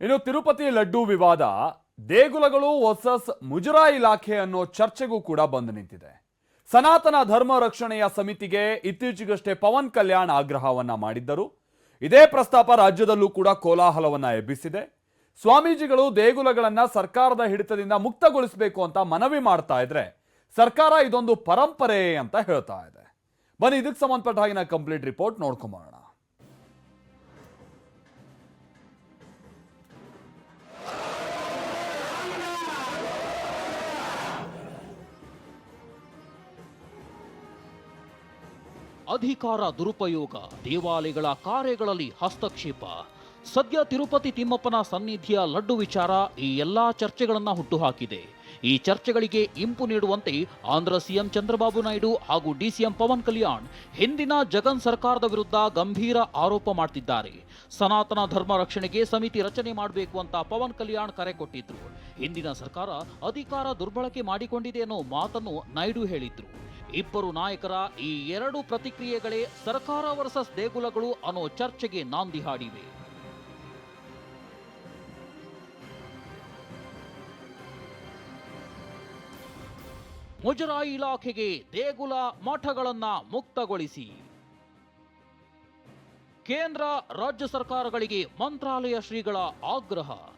ಇನ್ನು ತಿರುಪತಿ ಲಡ್ಡು ವಿವಾದ. ದೇಗುಲಗಳು ವರ್ಸಸ್ ಮುಜರಾಯಿ ಇಲಾಖೆ ಅನ್ನೋ ಚರ್ಚೆಗೂ ಕೂಡ ಬಂದು ನಿಂತಿದೆ. ಸನಾತನ ಧರ್ಮ ರಕ್ಷಣೆಯ ಸಮಿತಿಗೆ ಇತ್ತೀಚೆಗಷ್ಟೇ ಪವನ್ ಕಲ್ಯಾಣ್ ಆಗ್ರಹವನ್ನ ಮಾಡಿದ್ದರು. ಇದೇ ಪ್ರಸ್ತಾಪ ರಾಜ್ಯದಲ್ಲೂ ಕೂಡ ಕೋಲಾಹಲವನ್ನ ಎಬ್ಬಿಸಿದೆ. ಸ್ವಾಮೀಜಿಗಳು ದೇಗುಲಗಳನ್ನ ಸರ್ಕಾರದ ಹಿಡಿತದಿಂದ ಮುಕ್ತಗೊಳಿಸಬೇಕು ಅಂತ ಮನವಿ ಮಾಡ್ತಾ ಇದ್ರೆ ಸರ್ಕಾರ ಇದೊಂದು ಪರಂಪರೆ ಅಂತ ಹೇಳ್ತಾ ಇದೆ. ಬನ್ನಿ, ಇದಕ್ಕೆ ಸಂಬಂಧಪಟ್ಟ ಹಾಗಿನ ಕಂಪ್ಲೀಟ್ ರಿಪೋರ್ಟ್ ನೋಡ್ಕೊಂಬರೋಣ. ಅಧಿಕಾರ ದುರುಪಯೋಗ, ದೇವಾಲಯಗಳ ಕಾರ್ಯಗಳಲ್ಲಿ ಹಸ್ತಕ್ಷೇಪ. ಸದ್ಯ ತಿರುಪತಿ ತಿಮ್ಮಪ್ಪನ ಸನ್ನಿಧಿಯ ಲಡ್ಡು ವಿಚಾರ ಈ ಎಲ್ಲಾ ಚರ್ಚೆಗಳನ್ನ ಹುಟ್ಟುಹಾಕಿದೆ. ಈ ಚರ್ಚೆಗಳಿಗೆ ಇಂಪು ನೀಡುವಂತೆ ಆಂಧ್ರ ಸಿಎಂ ಚಂದ್ರಬಾಬು ನಾಯ್ಡು ಹಾಗೂ ಡಿಸಿಎಂ ಪವನ್ ಕಲ್ಯಾಣ್ ಹಿಂದಿನ ಜಗನ್ ಸರ್ಕಾರದ ವಿರುದ್ಧ ಗಂಭೀರ ಆರೋಪ ಮಾಡ್ತಿದ್ದಾರೆ. ಸನಾತನ ಧರ್ಮ ರಕ್ಷಣೆಗೆ ಸಮಿತಿ ರಚನೆ ಮಾಡಬೇಕು ಅಂತ ಪವನ್ ಕಲ್ಯಾಣ್ ಕರೆ ಕೊಟ್ಟಿದ್ರು. ಹಿಂದಿನ ಸರ್ಕಾರ ಅಧಿಕಾರ ದುರ್ಬಳಕೆ ಮಾಡಿಕೊಂಡಿದೆ ಅನ್ನೋ ಮಾತನ್ನು ನಾಯ್ಡು ಹೇಳಿದ್ರು. ಇಬ್ಬರು ನಾಯಕರ ಈ ಎರಡು ಪ್ರತಿಕ್ರಿಯೆಗಳೇ ಸರ್ಕಾರ ವರ್ಸಸ್ ದೇಗುಲಗಳು ಅನ್ನೋ ಚರ್ಚೆಗೆ ನಾಂದಿ ಹಾಡಿವೆ. ಮುಜರಾಯಿ ಇಲಾಖೆಗೆ ದೇಗುಲ ಮಠಗಳನ್ನ ಮುಕ್ತಗೊಳಿಸಿ. ಕೇಂದ್ರ ರಾಜ್ಯ ಸರ್ಕಾರಗಳಿಗೆ ಮಂತ್ರಾಲಯ ಶ್ರೀಗಳ ಆಗ್ರಹ.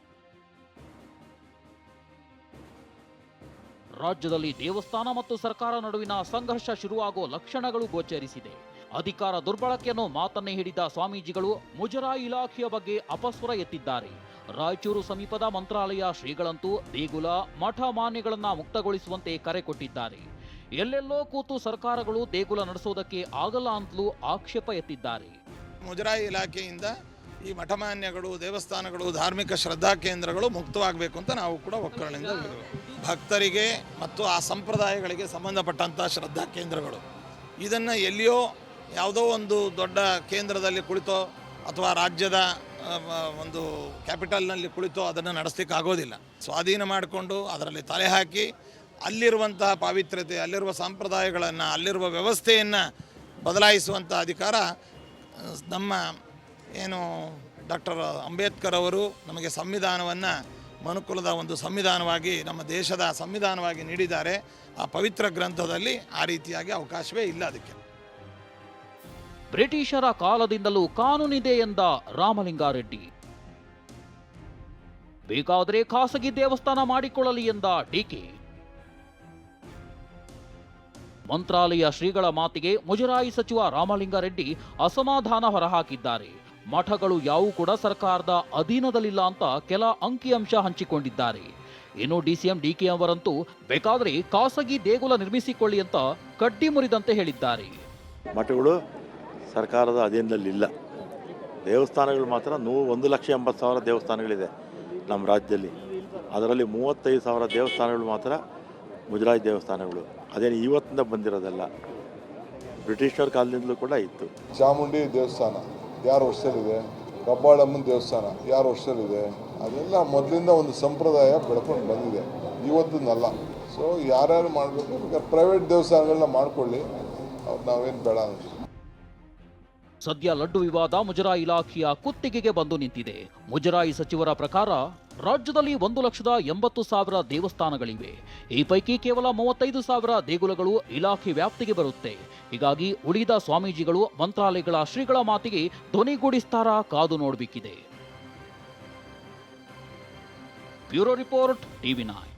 ರಾಜ್ಯದಲ್ಲಿ ದೇವಸ್ಥಾನ ಮತ್ತು ಸರ್ಕಾರ ನಡುವಿನ ಸಂಘರ್ಷ ಶುರುವಾಗುವ ಲಕ್ಷಣಗಳು ಗೋಚರಿಸಿದೆ. ಅಧಿಕಾರ ದುರ್ಬಳಕೆಯನ್ನು ಮಾತನ್ನೇ ಹಿಡಿದ ಸ್ವಾಮೀಜಿಗಳು ಮುಜರಾಯಿ ಇಲಾಖೆಯ ಬಗ್ಗೆ ಅಪಸ್ವರ ಎತ್ತಿದ್ದಾರೆ. ರಾಯಚೂರು ಸಮೀಪದ ಮಂತ್ರಾಲಯ ಶ್ರೀಗಳಂತೂ ದೇಗುಲ, ಮಠ ಮಾನ್ಯಗಳನ್ನು ಮುಕ್ತಗೊಳಿಸುವಂತೆ ಕರೆ ಕೊಟ್ಟಿದ್ದಾರೆ. ಎಲ್ಲೆಲ್ಲೋ ಕೂತು ಸರ್ಕಾರಗಳು ದೇಗುಲ ನಡೆಸೋದಕ್ಕೆ ಆಗಲ್ಲ ಅಂತಲೂ ಆಕ್ಷೇಪ ಎತ್ತಿದ್ದಾರೆ. ಮುಜರಾಯಿ ಇಲಾಖೆಯಿಂದ ಈ ಮಠಮಾನ್ಯಗಳು, ದೇವಸ್ಥಾನಗಳು, ಧಾರ್ಮಿಕ ಶ್ರದ್ಧಾ ಕೇಂದ್ರಗಳು ಮುಕ್ತವಾಗಬೇಕು ಅಂತ ನಾವು ಕೂಡ ಒಕ್ಕರಣೆಯಿಂದ ಭಕ್ತರಿಗೆ ಮತ್ತು ಆ ಸಂಪ್ರದಾಯಗಳಿಗೆ ಸಂಬಂಧಪಟ್ಟಂಥ ಶ್ರದ್ಧಾ ಕೇಂದ್ರಗಳು. ಇದನ್ನು ಎಲ್ಲಿಯೋ ಯಾವುದೋ ಒಂದು ದೊಡ್ಡ ಕೇಂದ್ರದಲ್ಲಿ ಕುಳಿತೋ ಅಥವಾ ರಾಜ್ಯದ ಒಂದು ಕ್ಯಾಪಿಟಲ್ನಲ್ಲಿ ಕುಳಿತೋ ಅದನ್ನು ನಡೆಸ್ಲಿಕ್ಕೆ ಆಗೋದಿಲ್ಲ ಸ್ವಾಧೀನ ಮಾಡಿಕೊಂಡು ಅದರಲ್ಲಿ ತಲೆ ಹಾಕಿ ಅಲ್ಲಿರುವಂತಹ ಪಾವಿತ್ರ್ಯತೆ, ಅಲ್ಲಿರುವ ಸಂಪ್ರದಾಯಗಳನ್ನು, ಅಲ್ಲಿರುವ ವ್ಯವಸ್ಥೆಯನ್ನು ಬದಲಾಯಿಸುವಂಥ ಅಧಿಕಾರ ನಮ್ಮ ಏನು ಡಾಕ್ಟರ್ ಅಂಬೇಡ್ಕರ್ ಅವರು ನಮಗೆ ಸಂವಿಧಾನವನ್ನು ಮನುಕುಲದ ಒಂದು ಸಂವಿಧಾನವಾಗಿ, ನಮ್ಮ ದೇಶದ ಸಂವಿಧಾನವಾಗಿ ನೀಡಿದ್ದಾರೆ. ಆ ಪವಿತ್ರ ಗ್ರಂಥದಲ್ಲಿ ಆ ರೀತಿಯಾಗಿ ಅವಕಾಶವೇ ಇಲ್ಲ ಅದಕ್ಕೆ. ಬ್ರಿಟಿಷರ ಕಾಲದಿಂದಲೂ ಕಾನೂನಿದೆ ಎಂದ ರಾಮಲಿಂಗಾರೆಡ್ಡಿ. ಬೇಕಾದರೆ ಖಾಸಗಿ ದೇವಸ್ಥಾನ ಮಾಡಿಕೊಳ್ಳಲಿ ಎಂದ ಡಿಕೆ ಮಂತ್ರಾಲಯ ಶ್ರೀಗಳ ಮಾತಿಗೆ ಮುಜರಾಯಿ ಸಚಿವ ರಾಮಲಿಂಗಾರೆಡ್ಡಿ ಅಸಮಾಧಾನ ಹೊರಹಾಕಿದ್ದಾರೆ. ಮಠಗಳು ಯಾವೂ ಕೂಡ ಸರ್ಕಾರದ ಅಧೀನದಲ್ಲಿಲ್ಲ ಅಂತ ಕೆಲ ಅಂಕಿಅಂಶ ಹಂಚಿಕೊಂಡಿದ್ದಾರೆ. ಇನ್ನು ಡಿಸಿಎಂ ಡಿಕೆ ಅವರಂತೂ ಬೇಕಾದರೆ ಖಾಸಗಿ ದೇಗುಲ ನಿರ್ಮಿಸಿಕೊಳ್ಳಿ ಅಂತ ಕಡ್ಡಿ ಮುರಿದಂತೆ ಹೇಳಿದ್ದಾರೆ. ಮಠಗಳು ಸರ್ಕಾರದ ಅಧೀನದಲ್ಲಿಲ್ಲ. ದೇವಸ್ಥಾನಗಳು ಮಾತ್ರ ನೂ ಒಂದು ಲಕ್ಷ ಎಂಬತ್ತು ಸಾವಿರ ದೇವಸ್ಥಾನಗಳಿದೆ ನಮ್ಮ ರಾಜ್ಯದಲ್ಲಿ. ಅದರಲ್ಲಿ ಮೂವತ್ತೈದು ಸಾವಿರ ದೇವಸ್ಥಾನಗಳು ಮಾತ್ರ ಮುಜರಾಯಿ ದೇವಸ್ಥಾನಗಳು. ಅದೇನು ಇವತ್ತಿಂದ ಬಂದಿರೋದಲ್ಲ. ಬ್ರಿಟಿಷರ ಕಾಲದಿಂದಲೂ ಕೂಡ ಇತ್ತು. ಚಾಮುಂಡಿ ದೇವಸ್ಥಾನ. ಯಾರ ವರ್ಷದಲ್ಲಿದೆ? ಕಬ್ಬಾಳಮ್ಮನ ದೇವಸ್ಥಾನ ಯಾರು ವರ್ಷದಲ್ಲಿದೆ? ಅದೆಲ್ಲ ಮೊದಲಿಂದ ಒಂದು ಸಂಪ್ರದಾಯ ಬೆಳ್ಕೊಂಡು ಬಂದಿದೆ. ಇವತ್ತಿನಲ್ಲ. ಸೊ ಯಾರ್ಯಾರು ಮಾಡಬೇಕು ಬೇಕಾದ್ರೆ ಪ್ರೈವೇಟ್ ದೇವಸ್ಥಾನಗಳನ್ನ ಮಾಡ್ಕೊಳ್ಳಿ. ಅವ್ರು ನಾವೇನು ಬೇಡ ಅಂತೀವಿ ಸದ್ಯ ಲಡ್ಡು ವಿವಾದ ಮುಜರಾಯಿ ಇಲಾಖೆಯ ಕುತ್ತಿಗೆಗೆ ಬಂದು ನಿಂತಿದೆ. ಮುಜರಾಯಿ ಸಚಿವರ ಪ್ರಕಾರ ರಾಜ್ಯದಲ್ಲಿ ಒಂದು ಲಕ್ಷದ ಎಂಬತ್ತು ಸಾವಿರ ದೇವಸ್ಥಾನಗಳಿವೆ. ಈ ಪೈಕಿ ಕೇವಲ ಮೂವತ್ತೈದು ಸಾವಿರ ದೇಗುಲಗಳು ಇಲಾಖೆ ವ್ಯಾಪ್ತಿಗೆ ಬರುತ್ತೆ. ಹೀಗಾಗಿ ಉಳಿದ ಸ್ವಾಮೀಜಿಗಳು, ಮಂತ್ರಾಲಯಗಳ ಶ್ರೀಗಳ ಮಾತಿಗೆ ಧ್ವನಿಗೂಡಿಸ್ತಾರ ಕಾದು ನೋಡಬೇಕಿದೆ. Bureau report, TV nine